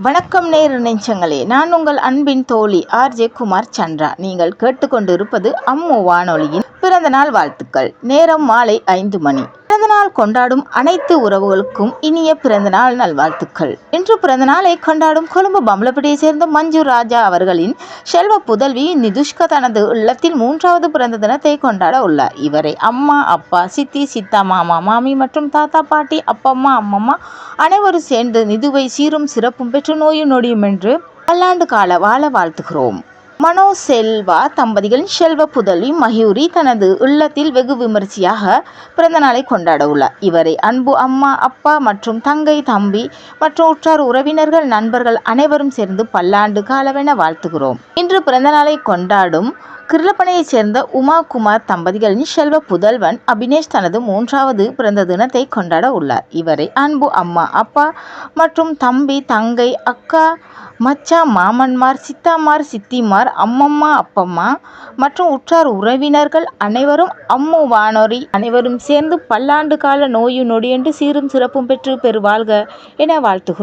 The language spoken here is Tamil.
வணக்கம் நேரு நெஞ்சங்களே நான் உங்கள் அன்பின் தோழி ஆர்ஜே குமார் சந்திரா. நீங்கள் கேட்டுக்கொண்டிருப்பது அம்மு வானொலியின் பிறந்தநாள் வாழ்த்துக்கள். நேரம் மாலை ஐந்து மணி. பிறந்தநாள் கொண்டாடும் அனைத்து உறவுகளுக்கும் இனிய பிறந்தநாள் நல்வாழ்த்துக்கள். இன்று பிறந்தநாளை கொண்டாடும் கொழும்பு பம்பலப்பட்டியை சேர்ந்த மஞ்சு ராஜா அவர்களின் செல்வ புதல்வி நிதுஷ்கா தனது இல்லத்தில் மூன்றாவது பிறந்த தினத்தை கொண்டாட உள்ளார். இவரை அம்மா அப்பா சித்தி சித்தா மாமா மாமி மற்றும் தாத்தா பாட்டி அப்பம்மா அம்மம்மா அனைவரும் சேர்ந்து நிதுவை சீரும் சிறப்பும் பெற்று நோயும் நொடியும் என்று பல்லாண்டு கால வாழ வாழ்த்துகிறோம். மனோ செல்வா தம்பதிகளின் செல்வ புதல்வி மயூரி தனது இல்லத்தில் வெகு விமர்சையாக பிறந்தநாளை கொண்டாட உள்ளார். இவரை அன்பு அம்மா அப்பா மற்றும் தங்கை தம்பி மற்றும் உற்றார் உறவினர்கள் நண்பர்கள் அனைவரும் சேர்ந்து பல்லாண்டு காலவென வாழ்த்துகிறோம். இன்று பிறந்தநாளை கொண்டாடும் கிருளப்பனையைச் சேர்ந்த உமா குமார் தம்பதிகளின் செல்வ புதல்வன் அபினேஷ் தனது மூன்றாவது பிறந்த தினத்தை கொண்டாட உள்ளார். இவரை அன்பு அம்மா அப்பா மற்றும் தம்பி தங்கை அக்கா மச்சா மாமன்மார் சித்தாமார் சித்திமார் அம்மம்மா அப்பம்மா மற்றும் உற்றார் உறவினர்கள் அனைவரும் அம்மு வானொரி அனைவரும் சேர்ந்து பல்லாண்டு கால நோயு நொடியென்று சீரும் சிறப்பும் பெற்று பெருவாழ்க என வாழ்த்துகிறோம்.